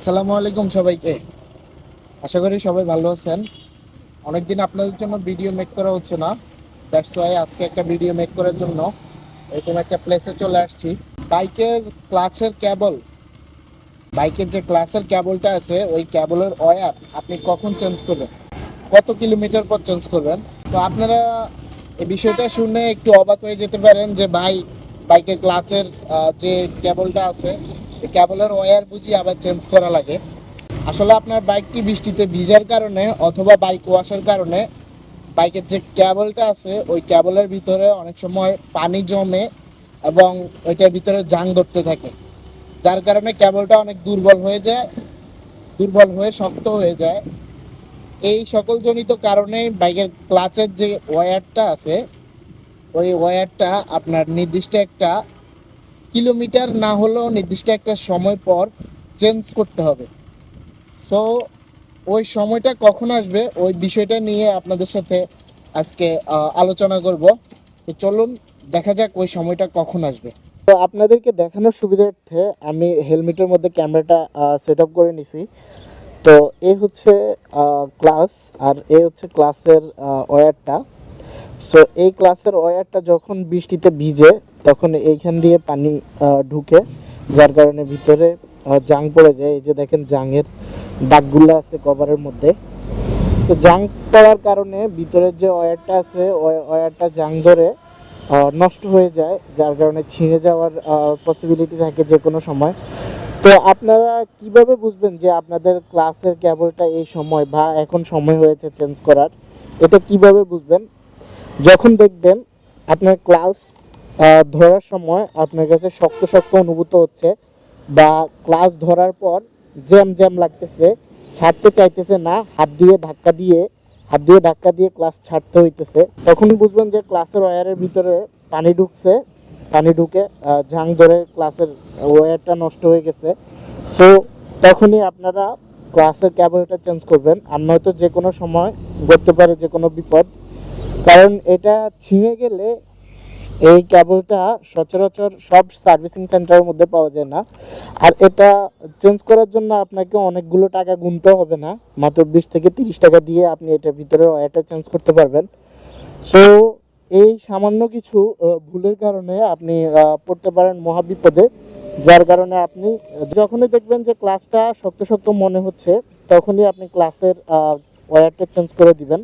আসসালামু আলাইকুম সবাইকে। আশা করি সবাই ভালো আছেন। অনেকদিন আপনাদের জন্য ভিডিও মেক করা হচ্ছে না। দ্যাটস ওয়াই আজকে একটা ভিডিও মেক করার জন্য এরকম একটা প্লেসে চলে আসছি। বাইকের ক্লাচের ক্যাবল বাইকের যে ক্লাসের ক্যাবলটা আছে, ওই ক্যাবলের ওয়্যার আপনি কখন চেঞ্জ করবেন? কত কিলোমিটার পর চেঞ্জ করবেন? তো আপনারা এই বিষয়টা শুনে একটু অবাক হয়ে যেতে পারেন যে ভাই, বাইকের ক্লাচের যে ক্যাবলটা আছে এই কেবলের ওয়্যার বুঝি আবার চেঞ্জ করা লাগে। আসলে আপনার বাইকটি বৃষ্টিতে ভিজার কারণে অথবা বাইক ওয়াশের কারণে? বাইকের যে কেবলটা আছে, ওই কেবলের ভিতরে অনেক সময় পানি জমে এবং ওইটার ভিতরে জাং ধরতে থাকে। যার কারণে কেবলটা অনেক দুর্বল হয়ে যায়, দুর্বল হয়ে শক্ত হয়ে যায়। এই সকল জনিত কারণে বাইকের ক্লাচের যে ওয়্যারটা আছে, ওই ওয়্যারটা আপনার নির্দিষ্ট একটা কিলোমিটার না হলেও নির্দিষ্ট একটা সময় পর চেঞ্জ করতে হবে। সো ওই সময়টা কখন আসবে, ওই বিষয়টা নিয়ে আপনাদের সাথে আজকে আলোচনা করব। তো চলুন, দেখা যাক ওই সময়টা কখন আসবে। তো আপনাদেরকে দেখানোর সুবিধার্থে আমি হেলমেটের মধ্যে ক্যামেরাটা সেট আপ করে নিছি। তো এ হচ্ছে ক্লাস আর এ হচ্ছে ক্লাসের ওয়্যারটা সো এই ক্লাসের ওয়্যারটা যখন বৃষ্টিতে ভিজে, তখন এইখান দিয়ে পানি ঢুকে, যার কারণে ভিতরে জাং পড়ে যায়। এই যে দেখেন জাংয়ের দাগগুলো আছে কভারের মধ্যে। তো জাং পড়ার কারণে ভিতরের যে ওয়্যারটা আছে ওয়্যারটা জাং ধরে নষ্ট হয়ে যায়। যার কারণে ছিঁড়ে যাওয়ার পসিবিলিটি থাকে যে কোনো সময়। তো আপনারা কীভাবে বুঝবেন যে আপনাদের ক্লাসের কেবলটা এই সময় বা এখন সময় হয়েছে চেঞ্জ করার? এটা কীভাবে বুঝবেন? যখন দেখবেন আপনার ক্লাস ধরার সময় আপনার কাছে শক্ত শক্ত অনুভূত হচ্ছে বা ক্লাস ধরার পর জ্যাম জ্যাম লাগতেছে, ছাড়তে চাইতেছে না, হাত দিয়ে ধাক্কা দিয়ে, হাত দিয়ে ধাক্কা দিয়ে ক্লাস ছাড়তে হইতেছে, তখন বুঝবেন যে ক্লাসের ওয়ারের ভিতরে পানি ঢুকছে, পানি ঢুকে ঝাং ধরে ক্লাসের ওয়্যারটা নষ্ট হয়ে গেছে। সো তখনই আপনারা ক্লাসের কেবলটা চেঞ্জ করবেন, আর নয়তো যে কোনো সময়, ঘটতে পারে যে কোনো বিপদ কারণ এটা ছিঁড়ে গেলে এই কেবলটা সচরাচর সব সার্ভিসিং সেন্টারের মধ্যে পাওয়া যায় না। আর এটা চেঞ্জ করার জন্য আপনাকে অনেকগুলো টাকা গুনতে হবে না। মাত্র বিশ থেকে তিরিশ টাকা দিয়ে আপনি এটার ভিতরে ওয়্যারটা চেঞ্জ করতে পারবেন। সো এই সামান্য কিছু ভুলের কারণে আপনি পড়তে পারেন মহাবিপদে। যার কারণে আপনি, যখনই দেখবেন যে ক্লাসটা শক্ত শক্ত মনে হচ্ছে, তখনই আপনি ক্লাসের ওয়্যারটা চেঞ্জ করে দিবেন।